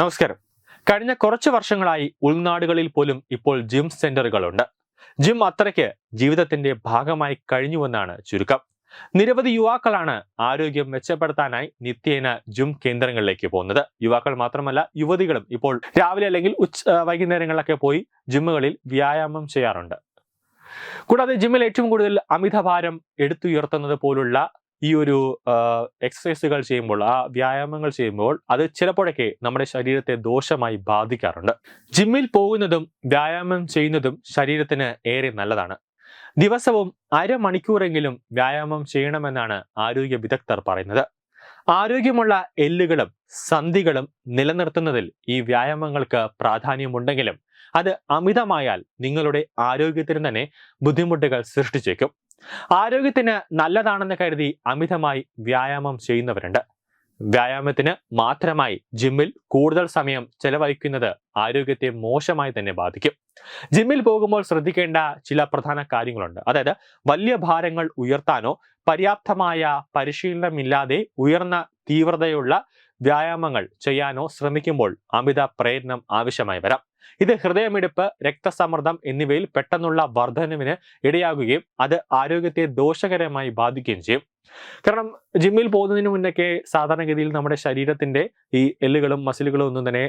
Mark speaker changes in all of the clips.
Speaker 1: നമസ്കാരം. കഴിഞ്ഞ കുറച്ച് വർഷങ്ങളായി ഉൾനാടുകളിൽ പോലും ഇപ്പോൾ ജിം സെന്ററുകളുണ്ട് ജിം അത്രയ്ക്ക് ജീവിതത്തിന്റെ ഭാഗമായി കഴിഞ്ഞുവെന്നാണ് ചുരുക്കം. നിരവധി യുവാക്കളാണ് ആരോഗ്യം മെച്ചപ്പെടുത്താനായി നിത്യേന ജിം കേന്ദ്രങ്ങളിലേക്ക് പോകുന്നത്. യുവാക്കൾ മാത്രമല്ല യുവതികളും ഇപ്പോൾ രാവിലെ അല്ലെങ്കിൽ ഉച്ച വൈകുന്നേരങ്ങളിലൊക്കെ പോയി ജിമ്മുകളിൽ വ്യായാമം ചെയ്യാറുണ്ട്. കൂടാതെ ജിമ്മിൽ ഏറ്റവും കൂടുതൽ അമിതഭാരം എടുത്തുയർത്തുന്നത് പോലുള്ള ഈ ഒരു എക്സസൈസുകൾ ചെയ്യുമ്പോൾ ആ വ്യായാമങ്ങൾ ചെയ്യുമ്പോൾ അത് ചിലപ്പോഴൊക്കെ നമ്മുടെ ശരീരത്തെ ദോഷമായി ബാധിക്കാറുണ്ട്. ജിമ്മിൽ പോകുന്നതും വ്യായാമം ചെയ്യുന്നതും ശരീരത്തിന് ഏറെ നല്ലതാണ്. ദിവസവും അരമണിക്കൂറെങ്കിലും വ്യായാമം ചെയ്യണമെന്നാണ് ആരോഗ്യ വിദഗ്ധർ പറയുന്നത്. ആരോഗ്യമുള്ള എല്ലുകളും സന്ധികളും നിലനിർത്തുന്നതിൽ ഈ വ്യായാമങ്ങൾക്ക് പ്രാധാന്യമുണ്ടെങ്കിലും അത് അമിതമായാൽ നിങ്ങളുടെ ആരോഗ്യത്തിന് തന്നെ ബുദ്ധിമുട്ടുകൾ സൃഷ്ടിച്ചേക്കും. ആരോഗ്യത്തിന് നല്ലതാണെന്ന് കരുതി അമിതമായി വ്യായാമം ചെയ്യുന്നവരുണ്ട്. വ്യായാമത്തിന് മാത്രമായി ജിമ്മിൽ കൂടുതൽ സമയം ചെലവഴിക്കുന്നത് ആരോഗ്യത്തെ മോശമായി തന്നെ ബാധിക്കും. ജിമ്മിൽ പോകുമ്പോൾ ശ്രദ്ധിക്കേണ്ട ചില പ്രധാന കാര്യങ്ങളുണ്ട്. അതായത് വലിയ ഭാരങ്ങൾ ഉയർത്താനോ പര്യാപ്തമായ പരിശീലനമില്ലാതെ ഉയർന്ന തീവ്രതയുള്ള വ്യായാമങ്ങൾ ചെയ്യാനോ ശ്രമിക്കുമ്പോൾ അമിത പ്രയത്നം ആവശ്യമായി വരാം. ഇത് ഹൃദയമിടിപ്പ് രക്തസമ്മർദ്ദം എന്നിവയിൽ പെട്ടെന്നുള്ള വർധനവിന് ഇടയാകുകയും അത് ആരോഗ്യത്തെ ദോഷകരമായി ബാധിക്കുകയും ചെയ്യും. കാരണം ജിമ്മിൽ പോകുന്നതിന് മുന്നൊക്കെ സാധാരണഗതിയിൽ നമ്മുടെ ശരീരത്തിന്റെ ഈ എല്ലുകളും മസിലുകളും ഒന്നും തന്നെ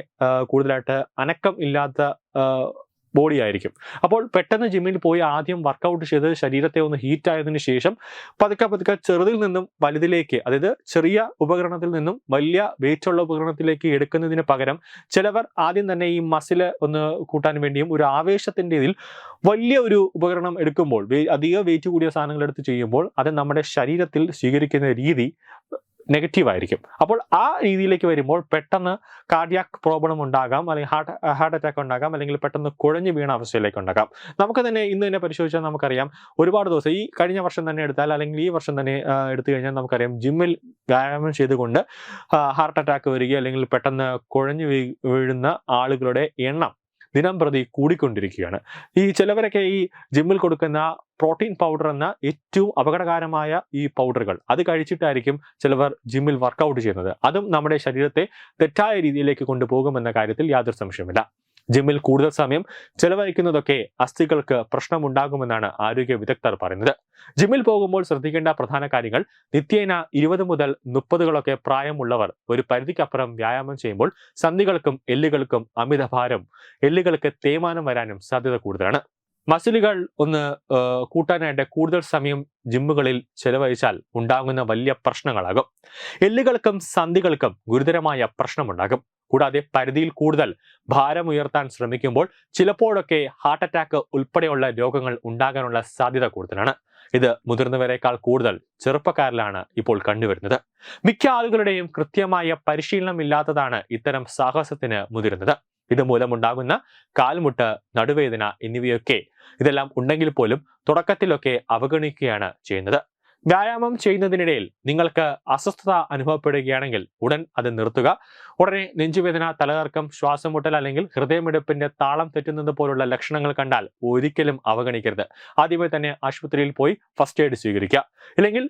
Speaker 1: കൂടുതലായിട്ട് അനക്കം ഇല്ലാത്ത ബോഡി ആയിരിക്കും. അപ്പോൾ പെട്ടെന്ന് ജിമ്മിൽ പോയി ആദ്യം വർക്കൗട്ട് ചെയ്ത് ശരീരത്തെ ഒന്ന് ഹീറ്റ് ആയതിനു ശേഷം പതുക്കെ പതുക്കെ ചെറുതിൽ നിന്നും വലുതിലേക്ക് അതായത് ചെറിയ ഉപകരണത്തിൽ നിന്നും വലിയ വെയിറ്റ് ഉള്ള ഉപകരണത്തിലേക്ക് എടുക്കുന്നതിന് പകരം ചിലവർ ആദ്യം തന്നെ ഈ മസിൽ ഒന്ന് കൂട്ടാൻ വേണ്ടിയും ഒരു ആവേശത്തിന്റെ ഇതിൽ വലിയ ഒരു ഉപകരണം എടുക്കുമ്പോൾ അധിക വെയിറ്റ് കൂടിയ സാധനങ്ങൾ എടുത്ത് ചെയ്യുമ്പോൾ അത് നമ്മുടെ ശരീരത്തിൽ സ്വീകരിക്കുന്ന രീതി നെഗറ്റീവ് ആയിരിക്കും. അപ്പോൾ ആ രീതിയിലേക്ക് വരുമ്പോൾ പെട്ടെന്ന് കാർഡിയാക് പ്രോബ്ലം ഉണ്ടാകാം അല്ലെങ്കിൽ ഹാർട്ട് ഹാർട്ട് അറ്റാക്ക് ഉണ്ടാകാം അല്ലെങ്കിൽ പെട്ടെന്ന് കുഴഞ്ഞു വീണ അവസ്ഥയിലേക്ക് ഉണ്ടാകാം. നമുക്ക് തന്നെ ഇന്ന് തന്നെ പരിശോധിച്ചാൽ നമുക്കറിയാം ഒരുപാട് ദിവസം ഈ കഴിഞ്ഞ വർഷം തന്നെ എടുത്താൽ അല്ലെങ്കിൽ ഈ വർഷം തന്നെ എടുത്തു കഴിഞ്ഞാൽ നമുക്കറിയാം ജിമ്മിൽ വ്യായാമം ചെയ്തുകൊണ്ട് ഹാർട്ട് അറ്റാക്ക് വരിക അല്ലെങ്കിൽ പെട്ടെന്ന് കുഴഞ്ഞു വീഴുന്ന ആളുകളുടെ എണ്ണം ദിനം പ്രതി കൂടിക്കൊണ്ടിരിക്കുകയാണ്. ഈ ചിലവരൊക്കെ ഈ ജിമ്മിൽ കൊടുക്കുന്ന പ്രോട്ടീൻ പൗഡർ എന്ന ഏറ്റവും അപകടകരമായ ഈ പൗഡറുകൾ അത് കഴിച്ചിട്ടായിരിക്കും ചിലവർ ജിമ്മിൽ വർക്കൗട്ട് ചെയ്യുന്നത്. അതും നമ്മുടെ ശരീരത്തെ തെറ്റായ രീതിയിലേക്ക് കൊണ്ടുപോകുമെന്ന കാര്യത്തിൽ യാതൊരു സംശയമില്ല ജിമ്മിൽ കൂടുതൽ സമയം ചെലവഴിക്കുന്നതൊക്കെ അസ്ഥികൾക്ക് പ്രശ്നമുണ്ടാകുമെന്നാണ് ആരോഗ്യ വിദഗ്ധർ പറയുന്നത്. ജിമ്മിൽ പോകുമ്പോൾ ശ്രദ്ധിക്കേണ്ട പ്രധാന കാര്യങ്ങൾ നിത്യേന ഇരുപത് മുതൽ മുപ്പതുകളൊക്കെ പ്രായമുള്ളവർ ഒരു പരിധിക്കപ്പുറം വ്യായാമം ചെയ്യുമ്പോൾ സന്ധികൾക്കും എല്ലുകൾക്കും അമിതഭാരം എല്ലുകൾക്ക് തേയ്മാനം വരാനും സാധ്യത കൂടുതലാണ്. മസിലുകൾ ഒന്ന് കൂട്ടാനായിട്ട് കൂടുതൽ സമയം ജിമ്മുകളിൽ ചെലവഴിച്ചാൽ ഉണ്ടാകുന്ന വലിയ പ്രശ്നങ്ങളാകും. എല്ലുകൾക്കും സന്ധികൾക്കും ഗുരുതരമായ പ്രശ്നമുണ്ടാകും. കൂടാതെ പരിധിയിൽ കൂടുതൽ ഭാരം ഉയർത്താൻ ശ്രമിക്കുമ്പോൾ ചിലപ്പോഴൊക്കെ ഹാർട്ട് അറ്റാക്ക് ഉൾപ്പെടെയുള്ള രോഗങ്ങൾ ഉണ്ടാകാനുള്ള സാധ്യത കൂടുതലാണ്. ഇത് മുതിർന്നവരെക്കാൾ കൂടുതൽ ചെറുപ്പക്കാരിലാണ് ഇപ്പോൾ കണ്ടുവരുന്നത്. മിക്ക ആളുകളുടെയും കൃത്യമായ പരിശീലനം ഇല്ലാത്തതാണ് ഇത്തരം സാഹസത്തിന് മുതിരുന്നത്. ഇത് മൂലമുണ്ടാകുന്ന കാൽമുട്ട് നടുവേദന എന്നിവയൊക്കെ ഇതെല്ലാം ഉണ്ടെങ്കിൽ പോലും തുടക്കത്തിലൊക്കെ അവഗണിക്കുകയാണ് ചെയ്യുന്നത്. വ്യായാമം ചെയ്യുന്നതിനിടയിൽ നിങ്ങൾക്ക് അസ്വസ്ഥത അനുഭവപ്പെടുകയാണെങ്കിൽ ഉടൻ അത് നിർത്തുക. ഉടനെ നെഞ്ചുവേദന തലകർക്കം ശ്വാസമുട്ടൽ അല്ലെങ്കിൽ ഹൃദയമിടിപ്പിന്റെ താളം തെറ്റുന്നത് പോലുള്ള ലക്ഷണങ്ങൾ കണ്ടാൽ ഒരിക്കലും അവഗണിക്കരുത്. ആദ്യമേ തന്നെ ആശുപത്രിയിൽ പോയി ഫസ്റ്റ് എയ്ഡ് സ്വീകരിക്കുക. ഇല്ലെങ്കിൽ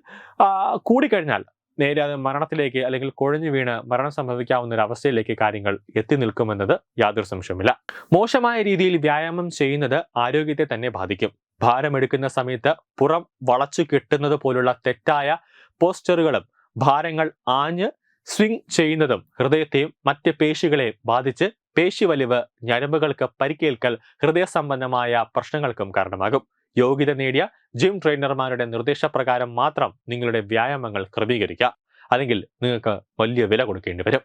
Speaker 1: കൂടിക്കഴിഞ്ഞാൽ നേരെ അത് മരണത്തിലേക്ക് അല്ലെങ്കിൽ കുഴഞ്ഞു വീണ് മരണം സംഭവിക്കാവുന്ന ഒരു അവസ്ഥയിലേക്ക് കാര്യങ്ങൾ എത്തി നിൽക്കുമെന്നത് യാതൊരു സംശയമില്ല മോശമായ രീതിയിൽ വ്യായാമം ചെയ്യുന്നത് ആരോഗ്യത്തെ തന്നെ ബാധിക്കും. ഭാരമെടുക്കുന്ന സമയത്ത് പുറം വളച്ചു കെട്ടുന്നത് പോലുള്ള തെറ്റായ പോസ്റ്ററുകളും ഭാരങ്ങൾ ആഞ്ഞ് സ്വിംഗ് ചെയ്യുന്നതും ഹൃദയത്തെയും മറ്റ് പേശികളെയും ബാധിച്ച് പേശിവലിവ് ഞരമ്പുകൾക്ക് പരിക്കേൽക്കൽ ഹൃദയ സംബന്ധമായ പ്രശ്നങ്ങൾക്കും കാരണമാകും. യോഗ്യത നേടിയ ജിം ട്രെയിനർമാരുടെ നിർദ്ദേശപ്രകാരം മാത്രം നിങ്ങളുടെ വ്യായാമങ്ങൾ ക്രമീകരിക്കുക അല്ലെങ്കിൽ നിങ്ങൾക്ക് വലിയ വില കൊടുക്കേണ്ടി വരും.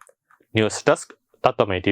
Speaker 1: News desk തത്വമേ T